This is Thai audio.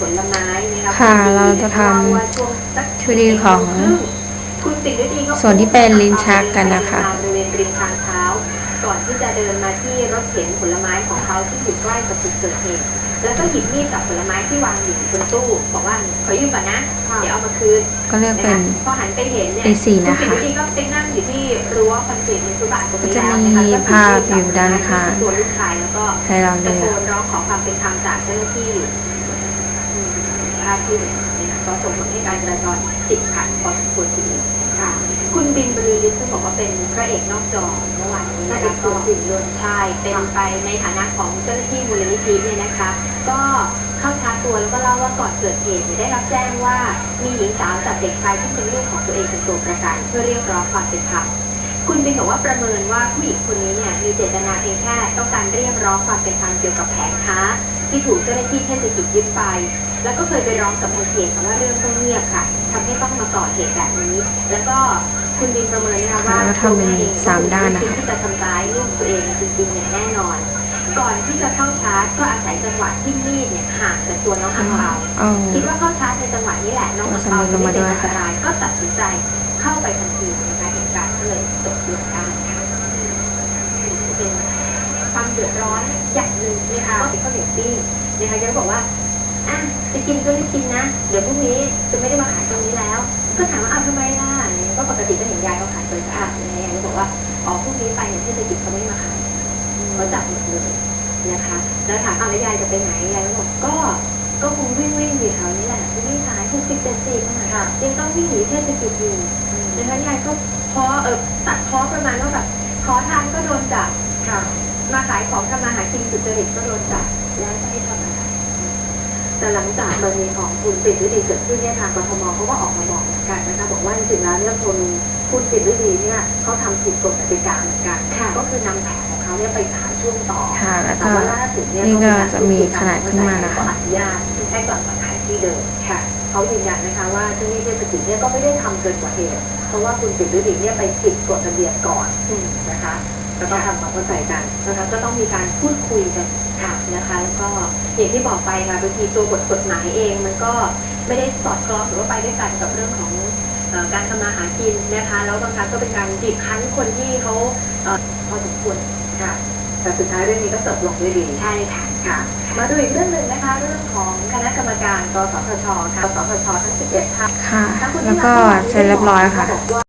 ผลไม้นะคะค่ะณดีเราจะทำล่ว่าช่วงสักชูดีของคุณปิ่นฤดีก็ส่วนที่เป็นลิ้นชักกันนะคะบริเวณริมทางเท้าก่อนที่จะเดินมาที่รถเข็นผลไม้ของเขาที่อยู่ใกล้กับจุดเกิดเหตุแล้วก็หยิบมีดกับผลไม้ที่วางอยู่บนตู้บอกว่าขอยืมก่อนนะเดี๋ยวเอามาคืนก็เรียกเป็นพอหันไปเห็นเนี่ย A4 นะคะณปิ่นฤดีก็ไปนั่งอยู่ที่รั้วคอนกรีตในสุบานตรงนี้แล้วก็จะมีนะคะภาพอยู่ด้านข้างตัวลูกชายแล้วก็ให้เราตะเลืโกอกนร้องขอความเป็นธรรมจากเจ้าหน้าที่อืม ภาพที่เห็นนะคะก็ส่งผลให้การจราจรติดขัดพอสมควรทีเดียวค่ะ คุณบินบรรลือฤทธิ์ซึ่งบอกว่าเป็นพระเอกนอกจอเมื่อวานนี้นะคะก็ถึงเรื่องใช่เป็นไปในฐานะของเจ้าหน้าที่มูลนิธิเนี่ยนะคะ ก็เข้าชาร์จตัวแล้วก็เล่าว่าก่อนเกิดเหตุได้รับแจ้งว่ามีหญิงสาวจับเด็กชายที่เป็นลูกของตัวเองเป็นตัวประกันเพื่อเรียกร้องความเป็นธรรม คุณบินบอกว่าประเมินว่าผู้หญิงคนนี้เนี่ยมีเจตนาเพียงแค่ต้องการเรียกร้องความเป็นธรรมเกี่ยวกับแผงค้า ที่ถูกเจ้าหน้าที่เทศกิจยึดไป แล้วก็เคยไปร้องกับมูลเขียนแต่ว่าเรื่องก็เงียบค่ะทำให้ต้องมาก่อเหตุแบบนี้ แล้วก็คุณบินประเมินนะคะว่าแล้วทำเป็นสามด้านนะคะที่จะทำร้ายลูกตัวเองจริงๆอย่างแน่นอน ก่อนที่จะเข้าชาร์จก็อาศัยจังหวะที่มีดเนี่ยห่างจากตัวน้องอังเปาเอาคิดว่าเข้าชาร์จในจังหวะนี้แหละน้องอังเปาจะไม่เป็นอันตรายก็ตัดสินใจเข้าไปทันทีนะคะเหตุการณ์ก็เลยจบลงได้ค่ะเป็นความเดือดร้อนอย่างหนึ่งนะคะก็เป็นข้าวเหนียวปิ้งนะคะยังบอกว่าอะจะกินก็รีบกินนะ เดี๋ยวพรุ่งนี้จะไม่ได้มาขายตรงนี้แล้ว ก็ถามว่าอ้าวทำไมล่ะก็ปกติก็เห็นยายเขาขายโดยสะอาดยายก็บอกว่าอ๋อพรุ่งนี้ไปเนี่ยเทศกิจเขาไม่มาขายเขาจับหมดเลยนะคะ แล้วถามอ้าวแล้วยายจะไปไหนยายก็บอกก็ก็คงวิ่งวิ่งอยู่แถวนี้แหละวิ่งขายหกสิบเจ็ดสิบค่ะยังต้องวิ่งหนีเทศกิจอยู่นะคะยายก็พอเออตัดคอประมาณว่าแบบขอทานก็โดนจับค่ะ มาขายของทำมาหากินสุจริตก็โดนจับแล้วจะให้ทำอะไรแต่หลังจากกรณีของคุณปิดฤดีเกิดขึ้นเนี่ยทางกทมเขาก็ออกมาบอกเหมือนกันนะคะบอกว่าจริงๆแล้วเนี่ยคนคุณปิดฤดีเนี่ยเขาทำผิดกฎกติกาเหมือนกันก็คือนำแผงของเขาเนี่ยไปขายช่วงต่อค่ะแล้วแต่ก็ว่าล่าสุดเนี่ยนี่ก็จะมีขนาดขึ้นมานะคะก็อนุญาตให้กลับมาขายที่เดิมค่ะเขายืนยันนะคะว่าเจ้าหน้าที่เทศกิจเนี่ยก็ไม่ได้ทำเกินกว่าเหตุเพราะว่าคุณปิดฤดีเนี่ยไปผิดกฎระเบียบก่อนนะคะ ก็ต้องทำความเข้าใจกันนะคะก็ต้องมีการพูดคุยกันค่ะนะคะแล้วก็อย่างที่บอกไปค่ะบางทีตัวบทกฎหมายเองมันก็ไม่ได้สอดคล้องหรือว่าไปด้วยกันกับเรื่องของเอ่อการทำมาหากินนะคะแล้วบางครั้งก็เป็นการบีบคั้นคนที่เขาเอ่อพอสมควรค่ะแต่สุดท้ายเรื่องนี้ก็จบลงด้วยดีใช่ค่ะค่ะ มาดูอีกเรื่องหนึ่งนะคะเรื่องของคณะกรรมการกสทชค่ะกสทชทั้ง 11ท่านค่ะแล้วก็เสร็จเรียบร้อยค่ะบอกว่า